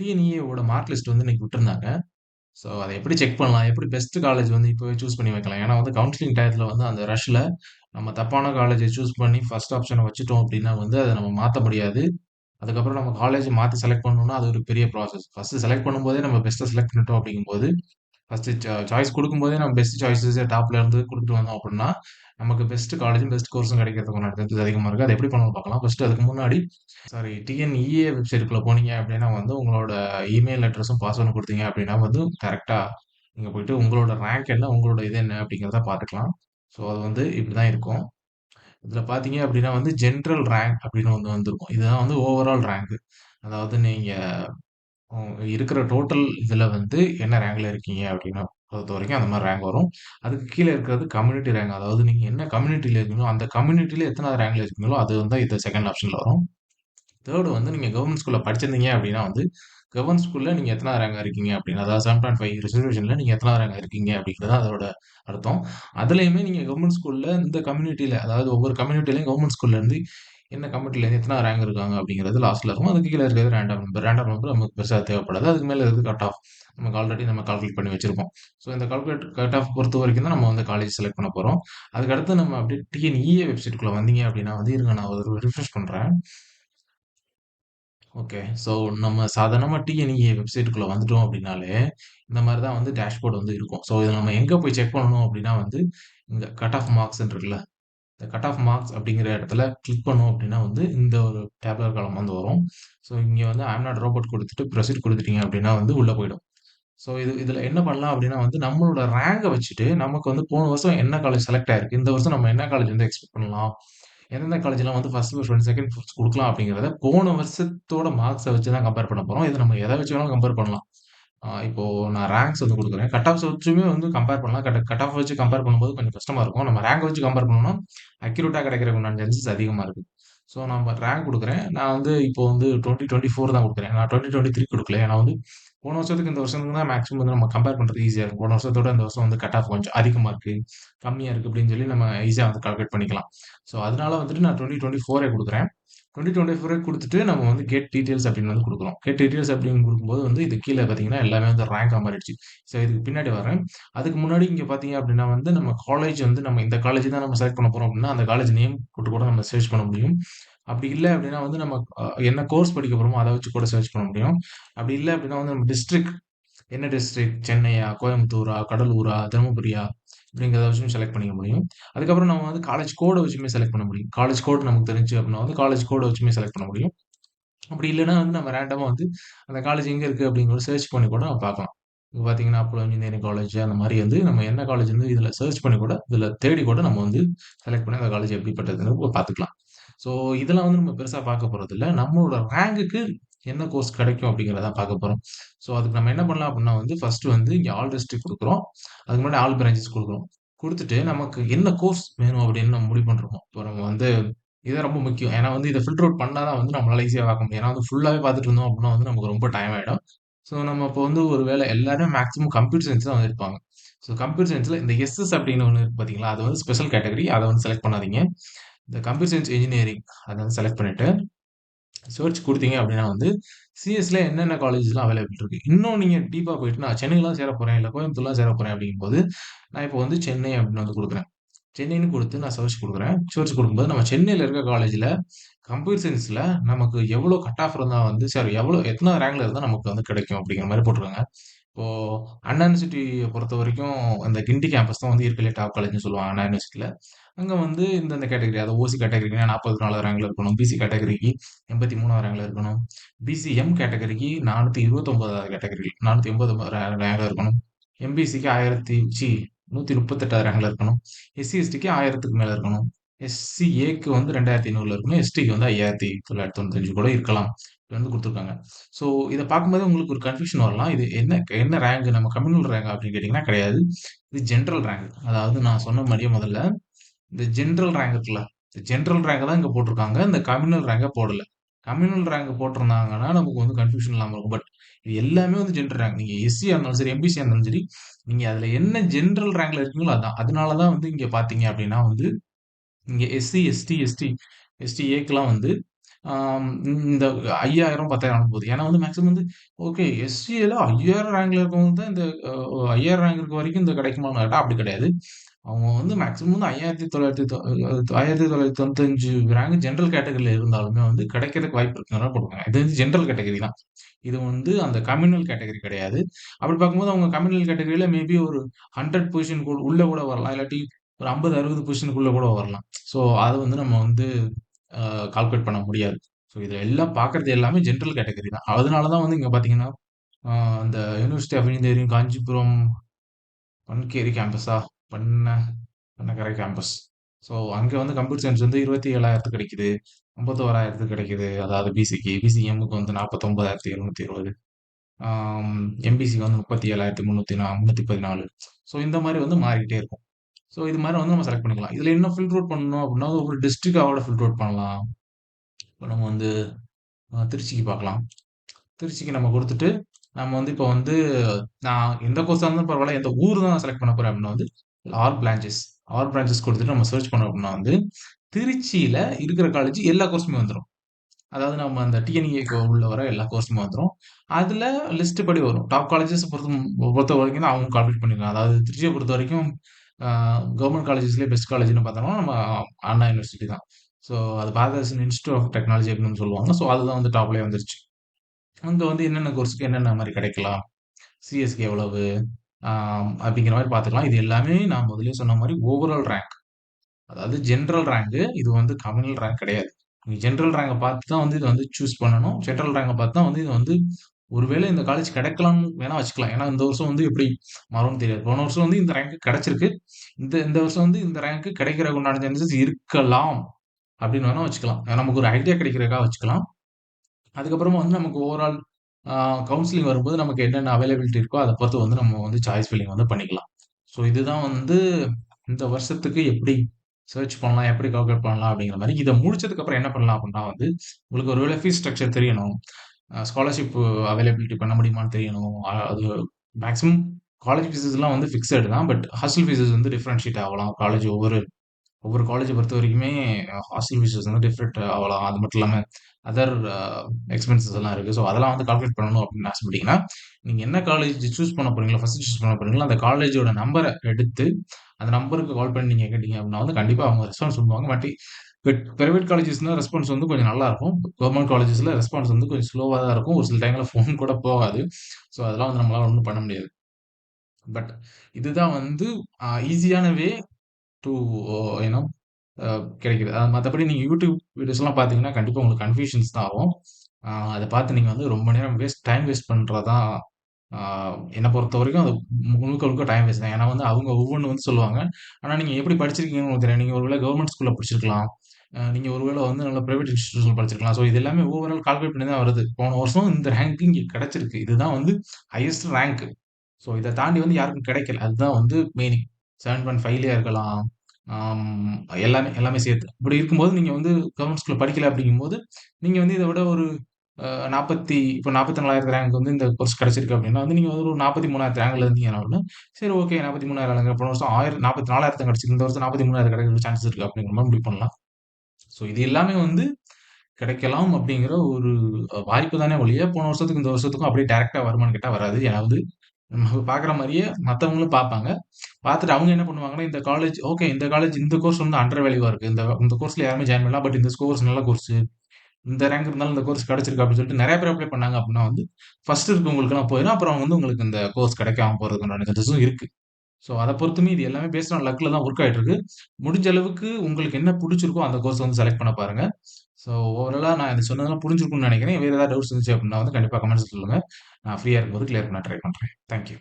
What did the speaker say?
டிஎன்இஏவோட mark list வந்து இன்னைக்கு விட்டுருந்தாங்க. ஸோ அதை எப்படி செக் பண்ணலாம்? எப்படி பெஸ்ட் காலேஜ் வந்து இப்போவே சூஸ் பண்ணி வைக்கலாம்? ஏன்னா வந்து கவுன்சிலிங் டயத்தில் வந்து அந்த ரஷ்ஷில் நம்ம தப்பான காலேஜை சூஸ் பண்ணி ஃபஸ்ட் ஆப்ஷனை வச்சுட்டோம் அப்படின்னா வந்து அதை நம்ம மாற்ற முடியாது. அதுக்கப்புறம் நம்ம காலேஜ் மாற்றி செலக்ட் பண்ணணும்னா, அது ஒரு பெரிய ப்ராசஸ். ஃபஸ்ட்டு செலக்ட் பண்ணும்போதே நம்ம பெஸ்ட்டை செலக்ட் பண்ணிட்டோம் அப்படிங்கும்போது, ஃபஸ்ட்டு சாய்ஸ் uh, கொடுக்கும்போதே நம்ம பெஸ்ட் சாய்ஸஸ டாப்ல இருந்து கொடுத்துட்டு வந்தோம் அப்படின்னா நமக்கு பெஸ்ட் காலேஜும், பெஸ்ட் கோர்ஸும் கிடைக்கிறதுக்கான அடுத்தது அதிகமாக இருக்குது அது எப்படி பண்ணணும் பார்க்கலாம். ஃபஸ்ட்டு அதுக்கு முன்னாடி சாரி டிஎன்இஏ வெப்சைட்குள்ள போனீங்க அப்படின்னா வந்து உங்களோட இமெயில் அட்ரஸும், பாஸ்வேர்டும் கொடுத்தீங்க அப்படின்னா வந்து கரெக்டாக நீங்கள் போயிட்டு உங்களோட ரேங்க் என்ன? உங்களோட இது என்ன? அப்படிங்கிறத பார்த்துக்கலாம். ஸோ அது வந்து இப்படி தான் இருக்கும். இதில் பார்த்தீங்க அப்படின்னா வந்து ஜென்ரல் ரேங்க் அப்படின்னு வந்து வந்திருக்கும். இதுதான் வந்து ஓவரால் ரேங்க். அதாவது நீங்கள் இருக்கிற டோட்டல் இதில் வந்து என்ன ரேங்க்ல இருக்கீங்க அப்படின்னு பொறுத்தவரைக்கும் அந்த மாதிரி ரேங்க் வரும். அதுக்கு கீழே இருக்கிறது கம்யூனிட்டி ரேங்க். அதாவது நீங்கள் என்ன கம்யூனிட்டியில் இருக்கீங்களோ, அந்த கம்யூனிட்டியில் எத்தனை ரேங்க்ல இருக்கீங்களோ, அது வந்து இது செகண்ட் ஆப்ஷனில் வரும். தேர்டு வந்து நீங்கள் கவர்மெண்ட் ஸ்கூலில் படிச்சிருந்தீங்க அப்படின்னா வந்து, கவர்மெண்ட் ஸ்கூலில் நீங்கள் எத்தனை ரேங்காக இருக்கீங்க அப்படின்னு. அதாவது செவன் பாயிண்ட் ஃபைவ் ரிசர்வேஷனில் நீங்கள் எத்தனை ரேங்காக இருக்கீங்க அப்படிங்கிறது அதோட அர்த்தம். அதுலேயுமே நீங்கள் கவர்மெண்ட் ஸ்கூலில் இந்த கம்யூனிட்டியில் அதாவது ஒவ்வொரு கம்யூனிட்டிலையும் கவர்மெண்ட் ஸ்கூல்லேருந்து என்ன கமிட்டிலேருந்து எத்தனை ரேங்க் இருக்காங்க அப்படிங்கிறது லாஸ்ட்டில் இருக்கும். அதுக்கு கீழே இருக்கிறது ரேண்டம் நம்பர். ரேண்டம் நம்பர் நமக்கு பெருசாக தேவைப்படாது. அதுக்கு மேலே இருக்கிறது கட் ஆஃப். நமக்கு ஆல்ரெடி நம்ம கால்குலேட் பண்ணி வச்சிருப்போம். ஸோ இந்த கால்குலேட் கட் ஆஃப் பொறுத்த வரைக்கும் தான் நம்ம வந்து காலேஜ் செலக்ட் பண்ண போகிறோம் அதுக்கு அடுத்து நம்ம அப்படியே டிஎன்இஏ வெப்சைட்டுக்குள்ளே வந்தீங்க அப்படின்னா வந்து இருங்க நான் ஒரு ரிஃப்ரெஷ் பண்ணுறேன் ஓகே. ஸோ நம்ம சாதாரணமாக டிஎன்இஏ வெப்சைட்டுக்குள்ளே வந்துட்டோம் அப்படின்னாலே, இந்த மாதிரி தான் வந்து டேஷ்போர்ட் வந்து இருக்கும். ஸோ இதை நம்ம எங்கே போய் செக் பண்ணணும் அப்படின்னா வந்து, இங்கே கட் ஆஃப் மார்க்ஸ்ன்னு இருக்குல்ல. இந்த கட் ஆஃப் மார்க்ஸ் அப்படிங்கிற இடத்துல கிளிக் பண்ணோம் அப்படின்னா வந்து, இந்த ஒரு டேப்லர் காலம் வந்து வரும். ஸோ இங்கே வந்து ஐ நாட் ரோபோட் கொடுத்துட்டு ப்ரொசீட் கொடுத்துட்டீங்க அப்படின்னா வந்து உள்ளே போயிடும். ஸோ இது இதில் என்ன பண்ணலாம் அப்படின்னா வந்து, நம்மளோட ரேங்கை வச்சுட்டு நமக்கு வந்து போன வருஷம் என்ன காலேஜ் செலக்ட் ஆயிருக்கு. இந்த வருஷம் நம்ம என்ன காலேஜ் வந்து எக்ஸ்பெக்ட் பண்ணலாம். எந்தெந்த காலேஜ்லாம் வந்து ஃபர்ஸ்ட் ஃப்ரெண்ட் செகண்ட் பொசிஷன் கொடுக்கலாம் அப்படிங்கிறத போன வருஷத்தோட மார்க்ஸை வச்சு தான் கம்பேர் பண்ண போகிறோம் இதை நம்ம எதை வச்சு வேணாலும் கம்பேர் பண்ணலாம். இப்போது இப்போ நான் ரேங்க்ஸ் வந்து கொடுக்குறேன் கட் ஆஃப்ஸ் வச்சுமே வந்து கம்பேர் பண்ணலாம். கட் கட் ஆஃப் வச்சு கம்பேர் பண்ணும்போது கொஞ்சம் கஷ்டமாக இருக்கும். நம்ம ரேங்க் வச்சு கம்பேர் பண்ணோம்னா, அக்யூரேட்டாக கிடைக்கிற உண்டான சான்சஸ் அதிகமாக இருக்குது ஸோ நம்ம ரேங்க் கொடுக்குறேன் நான் வந்து இப்போ வந்து 2024 தான் கொடுக்குறேன் நான் டுவெண்ட்டி டுவெண்ட்டி த்ரீ கொடுக்கல ஏன்னா வந்து போன வருஷத்துக்கு இந்த வருஷத்துக்கு தான் மேக்ஸிமம் வந்து நம்ம கம்பேர் பண்ணுறது ஈஸியாக இருக்கும். போன வருஷத்தோட இந்த வருஷம் வந்து கட் ஆஃப் கொஞ்சம் அதிகமாக இருக்குது கம்மியாக இருக்குது அப்படின்னு சொல்லி நம்ம ஈஸியாக வந்து கால்குலேட் பண்ணிக்கலாம். ஸோ அதனால வந்துட்டு நான் 2024 குடுக்குறேன். டுவெண்ட்டி டுவெண்ட்டி ஃபோரே கொடுத்துட்டு நம்ம வந்து கெட் டீட்டெயில்ஸ் அப்படின்னு வந்து கொடுக்குறோம் கெட் டீட்டெயில்ஸ் அப்படின்னு கொடுக்கும்போது வந்து இது கீழே பார்த்தீங்கன்னா, எல்லாமே வந்து ரேங்க் மாறிடுச்சு. ஸோ இதுக்கு பின்னாடி வரேன். அதுக்கு முன்னாடி இங்கே பார்த்தீங்க அப்படின்னா வந்து நம்ம காலேஜ் வந்து நம்ம இந்த காலேஜ் தான் நம்ம செலக்ட் பண்ண போகிறோம் அப்படின்னா, அந்த காலேஜ் நேம் போட்டு கூட நம்ம சர்ச் பண்ண முடியும். அப்படி இல்லை அப்படின்னா வந்து நம்ம என்ன கோர்ஸ் படிக்க போகிறோமோ அதை வச்சு கூட சர்ச் பண்ண முடியும். அப்படி இல்லை அப்படின்னா வந்து நம்ம டிஸ்ட்ரிக்ட் என்ன டிஸ்ட்ரிக்ட் சென்னையா, கோயம்புத்தூரா, கடலூரா, தருமபுரியா அப்படிங்கிறத வச்சுமே செலக்ட் பண்ணிக்க முடியும். அதுக்கப்புறம் நம்ம வந்து காலேஜ் கோடை வச்சுமே செலக்ட் பண்ண முடியும். காலேஜ் கோட் நமக்கு தெரிஞ்சு அப்படின்னா வந்து காலேஜ் கோடை வச்சுமே செலக்ட் பண்ண முடியும். அப்படி இல்லைன்னா வந்து நம்ம ரேண்டமாக வந்து அந்த காலேஜ் எங்கே இருக்குது அப்படிங்கிறத சர்ச் பண்ணி கூட நம்ம பார்க்கலாம். இப்போ பார்த்தீங்கன்னா, அப்போ இன்ஜினியரிங் காலேஜ் அந்த மாதிரி வந்து நம்ம என்ன காலேஜ் வந்து இதில் சர்ச் பண்ணி கூட, இதில் தேடி கூட நம்ம வந்து செலக்ட் பண்ணி அந்த காலேஜ் எப்படிப்பட்டதுன்னு பார்த்துக்கலாம். ஸோ இதெல்லாம் வந்து நம்ம பெருசாக பார்க்க போகிறது இல்லை நம்மளோட ரேங்குக்கு என்ன கோர்ஸ் கிடைக்கும் அப்படிங்கிறத பார்க்க போகிறோம் ஸோ அதுக்கு நம்ம என்ன பண்ணலாம் அப்படின்னா வந்து, ஃபஸ்ட்டு வந்து இங்கே ஆல் டிஸ்ட்ரிக்ட் கொடுக்குறோம் அதுக்கு முன்னாடி ஆல் பிரான்ச்சஸ் கொடுக்குறோம் கொடுத்துட்டு நமக்கு என்ன கோர்ஸ் வேணும் அப்படின்னு நம்ம முடிவு பண்ணுறோம் இப்போ நம்ம வந்து இதை ரொம்ப முக்கியம். ஏன்னா வந்து இதை ஃபில்டர் அவுட் பண்ணால் தான் வந்து நம்மளால ஈஸியாக பார்க்க முடியும். ஏன்னா வந்து ஃபுல்லாகவே பார்த்துட்டு இருந்தோம் அப்படின்னா வந்து நமக்கு ரொம்ப டைம் ஆகிடும் ஸோ நம்ம இப்போ வந்து ஒரு வேலை எல்லாரும் மேக்ஸிமம் கம்ப்யூட்டர் சயின்ஸ் தான் வந்து இருப்பாங்க. ஸோ கம்ப்யூட்டர் சயின்ஸில் இந்த எஸ்எஸ் அப்படின்னு ஒன்று இருக்கு பார்த்தீங்களா? அது வந்து ஸ்பெஷல் கேட்டகரி. அதை வந்து செலக்ட் பண்ணாதீங்க. இந்த கம்ப்யூட்டர் சயின்ஸ் இன்ஜினியரிங் அதை வந்து செலக்ட் பண்ணிவிட்டு சர்ச் கொடுத்தீங்க அப்படின்னா வந்து சிஎஸ்ல என்னென்ன காலேஜஸ்லாம் அவைலபிள் இருக்குது இன்னும் நீங்கள் டீப்பாக போயிட்டு நான் சென்னைலாம் சேர போகிறேன் இல்லை கோயம்புத்தூர்லாம் சேர போகிறேன் அப்படிங்கும்போது, நான் இப்போ வந்து சென்னை அப்படின்னு வந்து கொடுக்குறேன். சென்னைன்னு கொடுத்து நான் சர்ச் கொடுக்குறேன். சர்ச் கொடுக்கும்போது நம்ம சென்னையில் இருக்க காலேஜில் கம்ப்யூட்டர் சயின்ஸில் நமக்கு எவ்வளோ கட் ஆஃப் இருந்தால் வந்து சார் எவ்வளோ எத்தனை ரேங்கில் இருந்தால் நமக்கு வந்து கிடைக்கும் அப்படிங்கிற மாதிரி போட்டுருக்காங்க. இப்போ அண்ணா பொறுத்த வரைக்கும் அந்த கிண்டி கேம்பஸ் தான் வந்து இருக்கிறதுலே டாப் காலேஜ்னு சொல்லுவாங்க அண்ணா யூனிவர்சிட்டியில் அங்கே வந்து இந்தந்த கேட்டகரி அதாவது ஓசி கேட்டகரிக்குனா 44வது ரேங்க்ல இருக்கணும். பிசி கேட்டகரிக்கு எண்பத்தி மூணாவது ரேங்கில் இருக்கணும். பிசிஎம் கேட்டகரிக்கு 429வது கேட்டகரி 480 ரே ரேங்கில் இருக்கணும். எம்பிசிக்கு ஆயிரத்தி சி நூற்றி முப்பத்தெட்டாவது ரேங்கில் இருக்கணும். எஸ்சி, எஸ்டிக்கு ஆயிரத்துக்கு மேலே இருக்கணும். எஸ்சிஏக்கு வந்து 2500ல இருக்கணும். எஸ்டிக்கு வந்து 5995 கூட இருக்கலாம். வந்து கொடுத்துருக்காங்க ஸோ இதை பார்க்கும்போது உங்களுக்கு ஒரு கன்ஃப்யூஷன் வரலாம். இது என்ன என்ன ரேங்க் நம்ம கம்யூனல் ரேங்க் அப்படின்னு கேட்டிங்கன்னா கிடையாது. இது ஜென்ரல் ரேங்க். அதாவது நான் சொன்ன மாதிரியே முதல்ல, இந்த ஜென்ரல் ரேங்க் இருக்குல்ல, இந்த ஜென்ரல் ரேங்க் தான் இங்கே போட்டிருக்காங்க இந்த கம்யூனல் ரேங்கை போடல. கம்யூனல் ரேங்க் போட்டிருந்தாங்கன்னா நமக்கு வந்து கன்ஃப்யூஷன் இல்லாமல் இருக்கும். பட் இது எல்லாமே வந்து ஜென்ரல் ரேங்க். நீங்கள் எஸ்சியாக இருந்தாலும் சரி, எம்பிசியாக இருந்தாலும் சரி, நீங்கள் அதில் என்ன ஜென்ரல் ரேங்கில் இருக்கீங்களோ அதான். அதனால தான் வந்து இங்கே பார்த்தீங்க அப்படின்னா வந்து, இங்கே எஸ்சி, எஸ்டி, எஸ்டி எஸ்டிஏக்கெலாம் வந்து இந்த 5000 10,000 போகுது. ஏன்னா வந்து மேக்ஸிமம் வந்து ஓகே எஸ்சிஏல 5000 ரேங்க்ல இருக்கவங்க தான் இந்த ஐயாயிரம் ரேங்க் இருக்க வரைக்கும் இந்த கிடைக்குமான்னு கேட்டால் அப்படி கிடையாது. அவங்க வந்து மேக்ஸிமம் வந்து 5900 தொ அ 1995 ரேங்க் ஜென்ரல் கேட்டகரியில் இருந்தாலுமே வந்து கிடைக்கிறதுக்கு வாய்ப்பு இருக்கிறனால போடுவாங்க. இது வந்து ஜென்ரல் கேட்டகரி தான். இது வந்து அந்த கம்யூனல் கேட்டகரி கிடையாது. அப்படி பார்க்கும்போது அவங்க கம்யூனல் கேட்டகரியில் மேபி ஒரு 100 பொசிஷன் கூட உள்ளே கூட வரலாம். இல்லாட்டி ஒரு ஐம்பது அறுபது பொசிஷனுக்குள்ளே கூட வரலாம். ஸோ அதை வந்து நம்ம வந்து கால்குலேட் பண்ண முடியாது. ஸோ இதில் எல்லாம் பார்க்கறது எல்லாமே ஜென்ரல் கேட்டகரி தான். அதனால தான் வந்து இங்கே பார்த்தீங்கன்னா, அந்த யூனிவர்சிட்டி ஆஃப் இன்ஜினியரிங் காஞ்சிபுரம் பன்கேரி கேம்பஸா? பண்ண பண்ணக்கரை கேம்பஸ். ஸோ அங்கே வந்து கம்ப்யூட்டர் சயின்ஸ் வந்து 27,000க்கு கிடைக்குது. 51,000க்கு கிடைக்குது. அதாவது பிசிக்கு. பிசிஎம்முக்கு வந்து நாற்பத்தொம்பதாயிரத்தி எழுநூற்றி இருபது எம்பிசிக்கு வந்து 37,304 314. ஸோ இந்த மாதிரி வந்து மாறிக்கிட்டே இருக்கும். ஸோ இது மாதிரி வந்து நம்ம செலக்ட் பண்ணிக்கலாம். இதில் என்ன ஃபில்டர் அவுட் பண்ணணும் அப்படின்னா, ஒரு டிஸ்ட்ரிக்ட்டாவோட ஃபில்டர் அவுட் பண்ணலாம். இப்போ நம்ம வந்து திருச்சிக்கு பார்க்கலாம். திருச்சிக்கு நம்ம கொடுத்துட்டு நம்ம வந்து இப்போ வந்து நான் எந்த கோர்ஸாக இருந்தாலும் பரவாயில்ல எந்த ஊர் தான் செலக்ட் பண்ண போகிறேன் அப்படின்னா வந்து, ஆர் பிரான்ச்சஸ் ஆர் பிரான்ச்சஸ் கொடுத்துட்டு நம்ம சர்ச் பண்ணோம் அப்படின்னா வந்து, திருச்சியில் இருக்கிற காலேஜ் எல்லா கோர்ஸுமே வந்துடும் அதாவது நம்ம அந்த டிஎன்இஏக்கு உள்ள வர எல்லா கோர்ஸுமே வந்துடும் அதில் லிஸ்ட் படி வரும். டாப் காலேஜஸ் பொறுத்த பொறுத்தவரைக்கும் தான் அவங்க கால்குலேட் பண்ணிக்கலாம் அதாவது திருச்சியை பொறுத்த வரைக்கும் கவர்மெண்ட் காலேஜஸ்லேயே பெஸ்ட் காலேஜ்னு பார்த்தோம்னா, நம்ம அண்ணா யூனிவர்சிட்டி தான். ஸோ அது பாரதிதாசன் இன்ஸ்டியூட் ஆஃப் டெக்னாலஜி அப்படின்னு சொல்லுவாங்க. ஸோ அதுதான் வந்து டாப்லேயே வந்துருச்சு. அங்கே வந்து என்னென்ன கோர்ஸுக்கு என்னென்ன மாதிரி கிடைக்கலாம்? சிஎஸ்கே எவ்வளவு? அப்படிங்கிற மாதிரி பார்த்துக்கலாம். இது எல்லாமே நான் முதலே சொன்ன மாதிரி ஓவரால் ரேங்க். அதாவது ஜென்ரல் ரேங்கு இது வந்து கம்யூனல் ரேங்க் கிடையாது. நீங்கள் ஜென்ரல் ரேங்கை பார்த்து தான் வந்து இதை வந்து சூஸ் பண்ணணும். ஜென்ரல் ரேங்கை பார்த்து தான் வந்து இது வந்து ஒருவேளை இந்த காலேஜ் கிடைக்கலாம்னு வேணா வச்சுக்கலாம். ஏன்னா இந்த வருஷம் வந்து எப்படி மாறும்னு தெரியாது. போன வருஷம் வந்து இந்த ரேங்க் கிடைச்சிருக்கு. இந்த இந்த வருஷம் வந்து இந்த ரேங்க் கிடைக்கிற உண்டான சான்சஸ் இருக்கலாம். அப்படின்னு வேணா வச்சுக்கலாம். நமக்கு ஒரு ஐடியா கிடைக்கிறதுக்காக வச்சுக்கலாம். அதுக்கப்புறமா வந்து நமக்கு ஓவரால் கவுன்சிலிங் வரும்போது நமக்கு என்னென்ன அவைலபிலிட்டி இருக்கோ, அதை பொறுத்து வந்து நம்ம வந்து சாய்ஸ் ஃபில்லிங் வந்து பண்ணிக்கலாம். ஸோ இதுதான் வந்து இந்த வருஷத்துக்கு எப்படி சர்ச் பண்ணலாம், எப்படி கால்குலேட் பண்ணலாம் அப்படிங்கிற மாதிரி இதை முடிச்சதுக்கு அப்புறம் என்ன பண்ணலாம் அப்படின்னா வந்து, உங்களுக்கு ஒரு வேலை ஃபீஸ் ஸ்ட்ரக்சர் தெரியணும். ஸ்காலர்ஷிப் அவைலபிலிட்டி பண்ண முடியுமான்னு தெரியணும். அது மேக்ஸிமம் காலேஜ் ஃபீஸஸ்லாம் வந்து ஃபிக்ஸட் தான். பட் ஹாஸ்டல் ஃபீஸஸ் வந்து டிஃப்ரென்ஷியேட் ஆகலாம். காலேஜ் ஒவ்வொரு ஒவ்வொரு காலேஜை பொறுத்த வரைக்குமே ஹாஸ்டல் ஃபீஸஸ் வந்து டிஃப்ரெண்ட் ஆகலாம். அது மட்டும் இல்லாமல் அதர் எக்ஸ்பென்சஸ் எல்லாம் இருக்குது ஸோ அதெல்லாம் வந்து கால்குலேட் பண்ணணும் அப்படின்னு ஆசைப்பட்டீங்கன்னா, நீங்கள் என்ன காலேஜ் சூஸ் பண்ண போறீங்களோ, ஃபஸ்ட்டு சூஸ் பண்ண போறீங்களோ, அந்த காலேஜோட நம்பரை எடுத்து, அந்த நம்பருக்கு கால் பண்ணி நீங்கள் கேட்டீங்க அப்படின்னா வந்து கண்டிப்பாக அவங்க ரெஸ்பான்ஸ் பண்ணுவாங்க. மாட்டி பட் பிரைவேட் காலேஜஸ்னா ரெஸ்பான்ஸ் வந்து கொஞ்சம் நல்லா இருக்கும். காலேஜஸில் காலேஜஸ்ல ரெஸ்பான்ஸ் வந்து கொஞ்சம் ஸ்லோவாக தான் இருக்கும். ஒரு சில டைம்ல ஃபோன் கூட போகாது. ஸோ அதெல்லாம் வந்து நம்மளால் ஒன்றும் பண்ண முடியாது. பட் இதுதான் வந்து ஈஸியான வே டு என்னோ கிடைக்கிது அது மற்றபடி நீங்கள் யூடியூப் வீடியோஸ்லாம் பார்த்தீங்கன்னா, கண்டிப்பாக உங்களுக்கு கன்ஃப்யூஷன்ஸ் தான் ஆகும். அதை பார்த்து நீங்கள் வந்து ரொம்ப நேரம் வேஸ்ட் டைம் வேஸ்ட் பண்ணுறதான் தான் பொறுத்த வரைக்கும் அது முழுக்க முழுக்க டைம் வேஸ்ட் தான். ஏன்னா வந்து அவங்க ஒவ்வொன்று வந்து சொல்லுவாங்க. ஆனால் நீங்கள் எப்படி படிச்சிருக்கீங்கன்னு உங்களுக்கு தெரியாது. நீங்கள் ஒரு வேளை கவர்ன்மென்ட் படிச்சிருக்கலாம். நீங்கள் ஒருவேளை ஒரு வேளை வந்து நல்ல ப்ரைவேட் இன்ஸ்டியூஷன் படிச்சிருக்கலாம். ஸோ இது எல்லாமே ஓவரால் கால்குலேட் பண்ணி தான் வருது. போன வருஷம் இந்த ரேங்க் இங்க கிடைச்சிருக்கு. இதுதான் வந்து ஹையஸ்ட் ரேங்க். ஸோ இதை தாண்டி வந்து யாருக்கும் கிடைக்கல. அதுதான் வந்து மெயினிங் செவன் பாயிண்ட் ஃபைவ்லேயே இருக்கலாம். எல்லாமே எல்லாமே சேர்த்து. இப்படி இருக்கும்போது நீங்கள் வந்து கவர்மெண்ட் ஸ்கூலில் படிக்கல அப்படிங்கும்போது, நீங்கள் வந்து இதை விட ஒரு அ 40 இப்போ 44,000 ரேங்க் வந்து இந்த கோர்ஸ் கிடச்சிருக்கு அப்படின்னா வந்து நீங்கள் வந்து ஒரு 43,000 ரேங்க்ல இருந்தீங்கன்னா சரி ஓகே நாற்பத்தி மூணாயிரம் போன வருஷம் ஆயிரம் நாற்பத்தி நாலாயிரத்து கிடச்சிருக்கு இந்த வருஷம் நாற்பத்தி மூணாயிரம் கிடைக்கிற சான்சஸ் இருக்குது அப்படிங்கிற மாதிரி முடிவு பண்ணலாம். ஸோ இது எல்லாமே வந்து கிடைக்கலாம் அப்படிங்கிற ஒரு வாய்ப்பு தானே ஒழிய, போன வருஷத்துக்கு இந்த வருஷத்துக்கும் அப்படியே டேரெக்டாக வருமான்னு கேட்டால் வராது. ஏதாவது நம்ம பார்க்குற மாதிரியே மற்றவங்களும் பார்ப்பாங்க. பார்த்துட்டு அவங்க என்ன பண்ணுவாங்கன்னா, இந்த காலேஜ் ஓகே இந்த காலேஜ் இந்த கோர்ஸ் வந்து அண்டர் வேல்யூவாக இருக்குது இந்த இந்த கோர்ஸில் யாருமே ஜாயின் பண்ணலாம். பட் இந்த கோர்ஸ் நல்ல கோர்ஸ். இந்த ரேங்க் இருந்தாலும் இந்த கோர்ஸ் கிடைச்சிருக்கு அப்படின்னு சொல்லிட்டு நிறைய பேர் அப்ளை பண்ணாங்க அப்படின்னா வந்து, ஃபர்ஸ்ட் இருக்கவங்களுக்குலாம் போயிடும் அப்புறம் வந்து உங்களுக்கு இந்த கோர்ஸ் கிடைக்காம போகிறதுக்கு உண்டான இருக்குது ஸோ அதை பொறுத்துமே இது எல்லாமே பேஸ்ட் ஆன் தான் ஒர்க் ஆயிட்டு இருக்கு. முடிஞ்ச அளவுக்கு உங்களுக்கு என்ன பிடிச்சிருக்கோ அந்த கோர்ஸ் வந்து செலக்ட் பண்ண பாருங்க. ஸோ ஓவராலாக நான் இது சொன்னதெல்லாம் புரிஞ்சிருக்கும்னு நினைக்கிறேன் வேறு ஏதாவது டவுட்ஸ் இருந்துச்சு அப்படின்னா வந்து கண்டிப்பாக கமெண்ட்ஸ் சொல்லுங்கள் நான் ஃப்ரீயாக இருக்கும்போது கிளியர் பண்ண ட்ரை பண்ணுறேன் தேங்க் யூ.